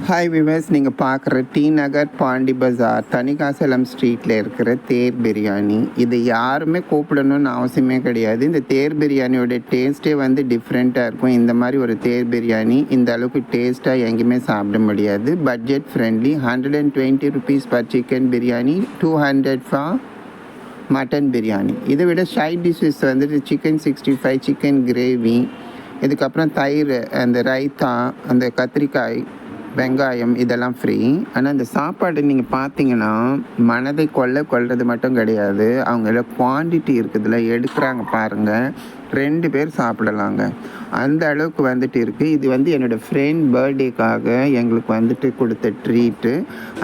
Hi viewers நீங்கள் பார்க்குற டி நகர் பாண்டி பஜார் தனிகாசலம் ஸ்ட்ரீட்டில் இருக்கிற தேர் பிரியாணி. இது யாருமே கூப்பிடணும்னு அவசியமே கிடையாது. இந்த தேர் பிரியாணியோட டேஸ்ட்டே வந்து டிஃப்ரெண்ட்டாக இருக்கும். இந்த மாதிரி ஒரு தேர் பிரியாணி இந்த அளவுக்கு டேஸ்ட்டாக எங்கேயுமே சாப்பிட முடியாது. Budget friendly hundred and twenty rupees per chicken biryani two hundred for mutton biryani. இதை விட சைட் டிஷ்ஷஸ் வந்துட்டு chicken sixty five chicken gravy இதுக்கப்புறம் தயிர் அந்த ரைத்தா அந்த கத்திரிக்காய் வெங்காயம் இதெல்லாம் ஃப்ரீ ஆனால் இந்த சாப்பாடு நீங்கள் பார்த்தீங்கன்னா மனதை கொல்ல கொள்வது மட்டும் கிடையாது. அவங்கள குவான்டிட்டி இருக்குதுல எடுக்கிறாங்க பாருங்கள் ரெண்டு பேர் சாப்பிடலாங்க. அந்த அளவுக்கு வந்துட்டு இருக்குது இது வந்து என்னோடய ஃப்ரெண்ட் பர்த்டேக்காக எங்களுக்கு வந்துட்டு கொடுத்த ட்ரீட்டு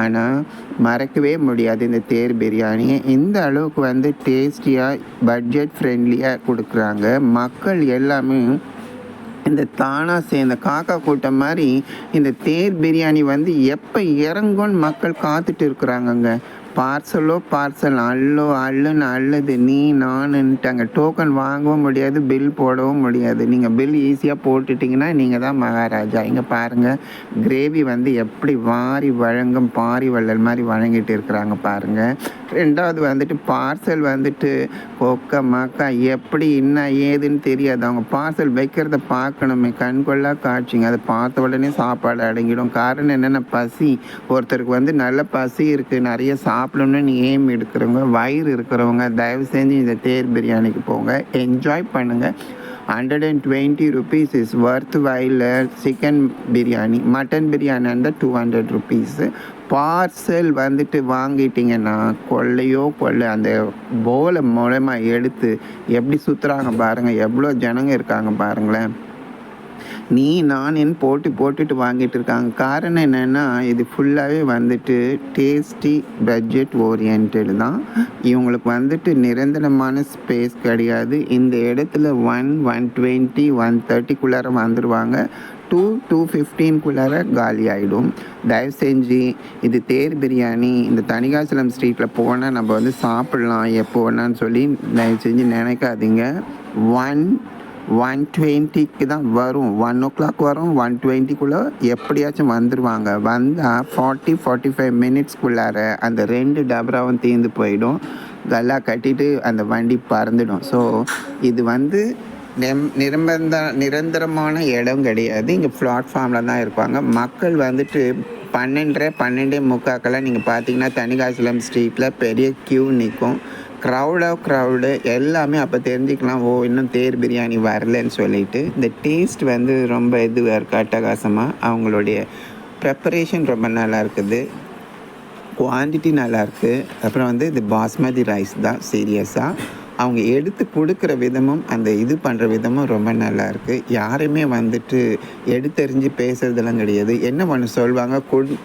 ஆனால் மறக்கவே முடியாது இந்த தேர் பிரியாணி. இந்த அளவுக்கு வந்து டேஸ்டியாக பட்ஜெட் ஃப்ரெண்ட்லியாக கொடுக்குறாங்க. மக்கள் எல்லாமே இந்த தானாக சேர்ந்த காக்கா கூட்டம் மாதிரி இந்த தேர் பிரியாணி வந்து எப்போ இறங்கும்னு மக்கள் காத்துட்டு இருக்கிறாங்கங்க. பார்சலோ பார்சல் அள்ளோ அள்ளுன்னு அள்ளுது நீ நானுன்ட்டாங்க டோக்கன் வாங்கவும் முடியாது பில் போடவும் முடியாது. நீங்கள் பில் ஈஸியாக போட்டுட்டிங்கன்னா நீங்கள் தான் மகாராஜா. இங்கே பாருங்கள் கிரேவி வந்து எப்படி வாரி வழங்கும் பாரி வள்ளல் மாதிரி வழங்கிட்டு இருக்கிறாங்க பாருங்கள் ரெண்டாவது வந்துட்டு பார்சல் வந்துட்டு கொக்க மக்கா எப்படி என்ன ஏதுன்னு தெரியாது. அவங்க பார்சல் வைக்கிறத பார்க்கணுமே. கண்கொள்ளா காட்சிங்க. அதை பார்த்த உடனே சாப்பாடு அடங்கிடும். காரணம் என்னென்ன பசி. ஒருத்தருக்கு வந்து நல்ல பசி இருக்குது நிறைய சாப்பிடணும்னு ஏம் எடுக்கிறவங்க வயிறு இருக்கிறவங்க தயவு செஞ்சு இந்த தேர் பிரியாணிக்கு போங்க. என்ஜாய் பண்ணுங்கள் hundred and twenty rupees is worth வயலில் சிக்கன் பிரியாணி மட்டன் பிரியாணி இருந்தால் டூ ஹண்ட்ரட் ருபீஸு பார்சல் வந்துட்டு வாங்கிட்டிங்கன்னா கொள்ளையோ கொள்ளை அந்த போலை மூலமாக எடுத்து எப்படி சுற்றுறாங்க பாருங்கள் எவ்வளோ ஜனங்க இருக்காங்க பாருங்களேன். நீ நான் போட்டு போட்டுட்டு வாங்கிட்டு இருக்காங்க. காரணம் என்னென்னா இது ஃபுல்லாகவே வந்துட்டு டேஸ்டி பட்ஜெட் ஓரியன்டு தான். இவங்களுக்கு வந்துட்டு நிரந்தரமான ஸ்பேஸ் கிடையாது. இந்த இடத்துல ஒன் ஒன் டுவெண்ட்டி ஒன் தேர்ட்டிக்குள்ளார வந்துடுவாங்க டூ டூ ஃபிஃப்டீன்குள்ளார காலி ஆகிடும் தயவு செஞ்சு இது தேர் பிரியாணி இந்த தனிகாசலம் ஸ்ட்ரீட்டில் போனால் நம்ம வந்து சாப்பிட்லாம் எப்போ வேணான்னு சொல்லி தயவு செஞ்சு நினைக்காதீங்க. ஒன் ஒன் டுவெண்ட்டிக்கு தான் வரும். ஒன் ஓ கிளாக் வரும். ஒன் டுவெண்ட்டிக்குள்ளே எப்படியாச்சும் வந்துடுவாங்க வந்தால் ஃபார்ட்டி ஃபார்ட்டி ஃபைவ் மினிட்ஸ்க்குள்ளார அந்த ரெண்டு டபராவும் தீர்ந்து போயிடும். கல்லா கட்டிட்டு அந்த வண்டி பறந்துடும். ஸோ இது வந்து நெம் நிரம்பந்த நிரந்தரமான இடம் கிடையாது. இங்கே பிளாட்ஃபார்மில் தான் இருப்பாங்க. மக்கள் வந்துட்டு பன்னெண்டரை பன்னெண்டே முக்காக்கெல்லாம் நீங்கள் பார்த்தீங்கன்னா தனிகாசலம் ஸ்ட்ரீட்டில் பெரிய க்யூ நிற்கும். க்ரௌடாக க்ரௌடு எல்லாமே அப்போ தெரிஞ்சுக்கலாம் ஓ இன்னும் தேர் பிரியாணி வரலன்னு சொல்லிட்டு. இந்த டேஸ்ட் வந்து ரொம்ப இதுவாக இருக்குது அட்டகாசமாக அவங்களுடைய ப்ரெப்பரேஷன் ரொம்ப நல்லா இருக்குது. குவான்டிட்டி நல்லாயிருக்கு அப்புறம் வந்து இது பாஸ்மதி ரைஸ் தான் சீரியஸாக அவங்க எடுத்து கொடுக்குற விதமும் அந்த இது பண்ணுற விதமும் ரொம்ப நல்லா இருக்குது யாருமே வந்துட்டு எடுத்தெறிஞ்சு பேசுறதெல்லாம் கிடையாது. என்ன பண்ண சொல்லுவாங்க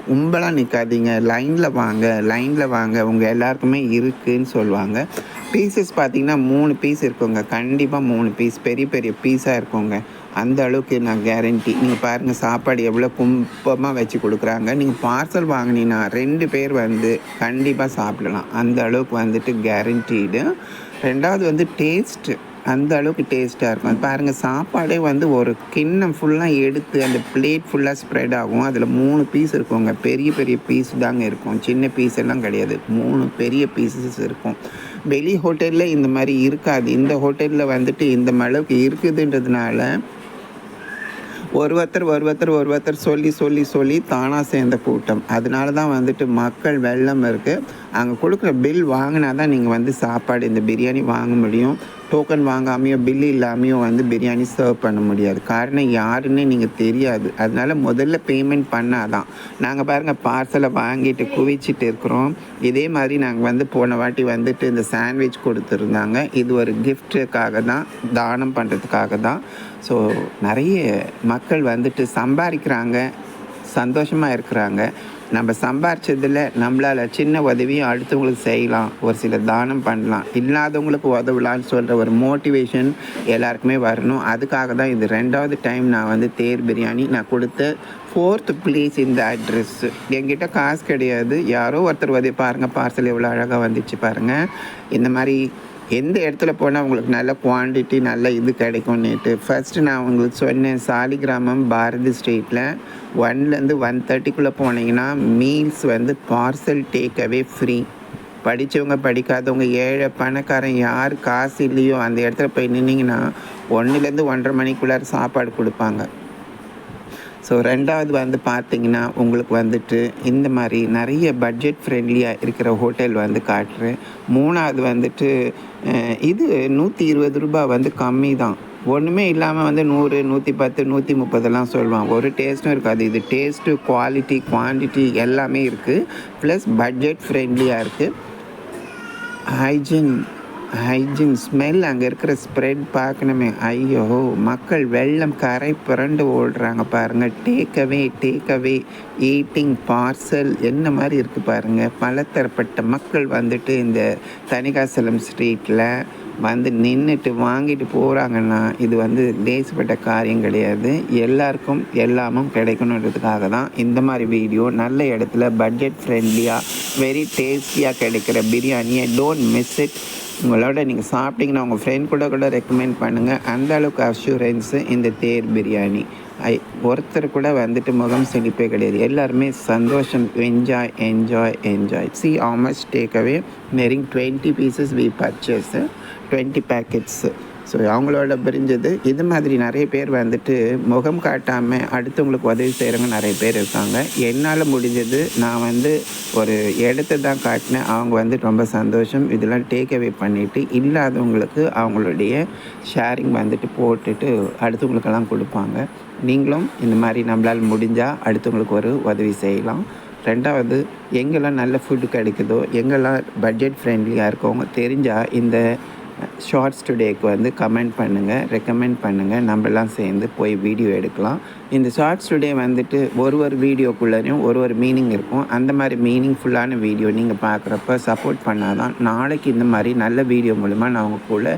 கும்பலாக நிற்காதீங்க லைனில் வாங்க லைனில் வாங்க உங்கள் எல்லாருக்குமே இருக்குதுன்னு சொல்லுவாங்க பீசஸ் பார்த்தீங்கன்னா மூணு பீஸ் இருக்குங்க. கண்டிப்பாக மூணு பீஸ் பெரிய பெரிய பீஸாக இருக்குங்க. அந்த அளவுக்கு நான் கேரண்டி நீங்கள் பாருங்கள் சாப்பாடு எவ்வளோ கும்பமாக வச்சு கொடுக்குறாங்க. நீங்கள் பார்சல் வாங்கினீங்கன்னா ரெண்டு பேர் வந்து கண்டிப்பாக சாப்பிடலாம். அந்த அளவுக்கு வந்துட்டு கேரண்டீடு ரெண்டாவது வந்து டேஸ்ட்டு அந்த அளவுக்கு டேஸ்ட்டாக இருக்கும். பாருங்கள் சாப்பாடே வந்து ஒரு கிண்ணம் ஃபுல்லாக எடுத்து அந்த பிளேட் ஃபுல்லாக ஸ்ப்ரெட் ஆகும். அதில் மூணு பீஸ் இருக்குங்க. பெரிய பெரிய பீஸ் தாங்க இருக்கும். சின்ன பீஸ் எல்லாம் கிடையாது. மூணு பெரிய பீசஸ் இருக்கும். வெளி ஹோட்டலில் இந்த மாதிரி இருக்காது. இந்த ஹோட்டலில் வந்துட்டு இந்த அளவுக்கு இருக்குதுன்றதுனால ஒருவத்தர் ஒருவத்தர் ஒருவத்தர் சொல்லி சொல்லி சொல்லி தானாக சேர்ந்த கூட்டம். அதனால தான் வந்துட்டு மக்கள் வெள்ளம் இருக்குது அங்கே கொடுக்குற பில் வாங்கினா தான் நீங்கள் வந்து சாப்பாடு இந்த பிரியாணி வாங்க முடியும். டோக்கன் வாங்காமையோ பில் இல்லாமையோ வந்து பிரியாணி சர்வ் பண்ண முடியாது. காரணம் யாருன்னு நீங்கள் தெரியாது. அதனால் முதல்ல பேமெண்ட் பண்ணாதான். நாங்கள் பாருங்கள் பார்சலை வாங்கிட்டு குவிச்சிட்டு இருக்கிறோம். இதே மாதிரி நாங்கள் வந்து போன வாட்டி வந்துட்டு இந்த சாண்ட்விச் கொடுத்துருந்தாங்க. இது ஒரு கிஃப்ட்டுக்காக தான் தானம் பண்ணுறதுக்காக தான். ஸோ நிறைய மக்கள் வந்துட்டு சம்பாதிக்கிறாங்க சந்தோஷமாக இருக்கிறாங்க. நம்ம சம்பாரிச்சதில் நம்மளால் சின்ன உதவியும் அடுத்தவங்களுக்கு செய்யலாம். ஒரு சில தானம் பண்ணலாம். இல்லாதவங்களுக்கு உதவலான்னு சொல்கிற ஒரு மோட்டிவேஷன் எல்லாருக்குமே வரணும். அதுக்காக தான் இது ரெண்டாவது டைம் நான் வந்து தேர் பிரியாணி நான் கொடுத்த ஃபோர்த் ப்ளீஸ் இந்த அட்ரெஸ்ஸு என்கிட்ட காசு கிடையாது. யாரோ ஒருத்தர் உதவி பாருங்கள் பார்சல் எவ்வளோ அழகாக வந்துச்சு பாருங்கள் இந்த மாதிரி எந்த இடத்துல போனால் உங்களுக்கு நல்ல குவான்டிட்டி நல்ல இது கிடைக்கும்னுட்டு. ஃபஸ்ட்டு நான் உங்களுக்கு சொன்னேன் சாலிகிராமம் பாரதி ஸ்ட்ரீட்டில் ஒன்லேருந்து ஒன் தேர்ட்டிக்குள்ளே போனீங்கன்னா மீல்ஸ் வந்து பார்சல் டேக் அவே ஃப்ரீ படித்தவங்க படிக்காதவங்க ஏழை பணக்காரன் யார் காசு இல்லையோ அந்த இடத்துல போய் நின்னிங்கன்னா ஒன்றுலேருந்து ஒன்றரை மணிக்குள்ளார சாப்பாடு கொடுப்பாங்க. ஸோ ரெண்டாவது வந்து பார்த்தீங்கன்னா உங்களுக்கு வந்துட்டு இந்த மாதிரி நிறைய பட்ஜெட் ஃப்ரெண்ட்லியாக இருக்கிற ஹோட்டல் வந்து காட்டுறேன். மூணாவது வந்துட்டு இது நூற்றி இருபது ரூபாய் வந்து கம்மி தான். ஒன்றுமே இல்லாமல் வந்து நூறு நூற்றி பத்து நூற்றி முப்பதெல்லாம் சொல்லுவாங்க ஒரு டேஸ்ட்டும் இருக்காது. இது டேஸ்ட்டு குவாலிட்டி குவான்டிட்டி எல்லாமே இருக்குது ப்ளஸ் பட்ஜெட் ஃப்ரெண்ட்லியாக இருக்குது ஹைஜின் ஹைஜின் ஸ்மெல் அங்கே இருக்கிற ஸ்ப்ரெட் பார்க்கணுமே. ஐயோ மக்கள் வெள்ளம் கரை புரண்டு ஓடுறாங்க பாருங்கள் டேக்அவே டேக்அவே ஈட்டிங் பார்சல் என்ன மாதிரி இருக்குது பாருங்கள் பலதரப்பட்ட மக்கள் வந்துட்டு இந்த தனிகாசலம் ஸ்ட்ரீட்டில் வந்து நின்றுட்டு வாங்கிட்டு போகிறாங்கன்னா இது வந்து தேசப்பட்ட காரியம் கிடையாது. எல்லாருக்கும் எல்லாமும் கிடைக்கணுன்றதுக்காக தான் இந்த மாதிரி வீடியோ நல்ல இடத்துல பட்ஜெட் ஃப்ரெண்ட்லியாக வெரி டேஸ்டியாக கிடைக்கிற பிரியாணியை டோன்ட் மிஸ் இட் உங்களோட நீங்கள் சாப்பிட்டீங்கன்னா உங்கள் ஃப்ரெண்ட் கூட கூட ரெக்கமெண்ட் பண்ணுங்கள் அந்த அளவுக்கு அஷூரன்ஸு இந்த தேர் பிரியாணி. ஐ ஒருத்தர் கூட வந்துட்டு முகம் செழிப்பே கிடையாது. எல்லாருமே சந்தோஷம் enjoy enjoy enjoy see how take away nearing twenty pieces we purchase twenty packets so அவங்களோட பிரிஞ்சது. இது மாதிரி நிறைய பேர் வந்துட்டு முகம் காட்டாமல் அடுத்தவங்களுக்கு உதவி செய்கிறவங்க நிறைய பேர் இருக்காங்க. என்னால் முடிஞ்சது நான் வந்து ஒரு இடத்த தான் காட்டினேன். அவங்க வந்து ரொம்ப சந்தோஷம். இதெல்லாம் டேக் அவே பண்ணிவிட்டு இல்லாதவங்களுக்கு அவங்களுடைய ஷேரிங் வந்துட்டு போட்டுட்டு அடுத்தவங்களுக்கெல்லாம் கொடுப்பாங்க. நீங்களும் இந்த மாதிரி நம்மளால் முடிஞ்சால் அடுத்தவங்களுக்கு ஒரு உதவி செய்யலாம். ரெண்டாவது எங்கெல்லாம் நல்ல ஃபுட்டு கிடைக்குதோ எங்கெல்லாம் பட்ஜெட் ஃப்ரெண்ட்லியாக இருக்கவங்க தெரிஞ்சால் இந்த ஷார்ட்ஸ் டுடேக்கு வந்து கமெண்ட் பண்ணுங்கள் ரெக்கமெண்ட் பண்ணுங்கள் நம்மலாம் சேர்ந்து போய் வீடியோ எடுக்கலாம். இந்த ஷார்ட்ஸ் டுடே வந்துட்டு ஒரு ஒரு வீடியோக்குள்ளேயும் ஒரு ஒரு மீனிங் இருக்கும். அந்த மாதிரி மீனிங்ஃபுல்லான வீடியோ நீங்கள் பார்க்குறப்ப சப்போர்ட் பண்ணால் தான் நாளைக்கு இந்த மாதிரி நல்ல வீடியோ மூலமாக நான் உங்கள் கூட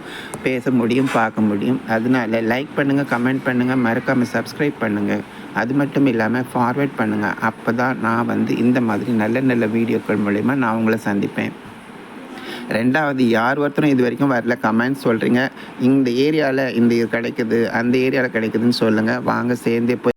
பேச முடியும் பார்க்க முடியும். அதனால லைக் பண்ணுங்கள் கமெண்ட் பண்ணுங்கள் மறக்காமல் சப்ஸ்கிரைப் பண்ணுங்கள் அது மட்டும் இல்லாமல் ஃபார்வேர்ட் பண்ணுங்கள் அப்போ தான் நான் வந்து இந்த மாதிரி நல்ல நல்ல வீடியோக்கள் மூலிமா நான் உங்களை சந்திப்பேன். ரெண்டாவது யார் ஒருத்தரும் இது வரைக்கும் வரல. கமெண்ட் சொல்கிறீங்க இந்த ஏரியாவில் இந்த இது கிடைக்குது அந்த ஏரியாவில் கிடைக்குதுன்னு சொல்லுங்கள் வாங்க சேர்ந்தே போய்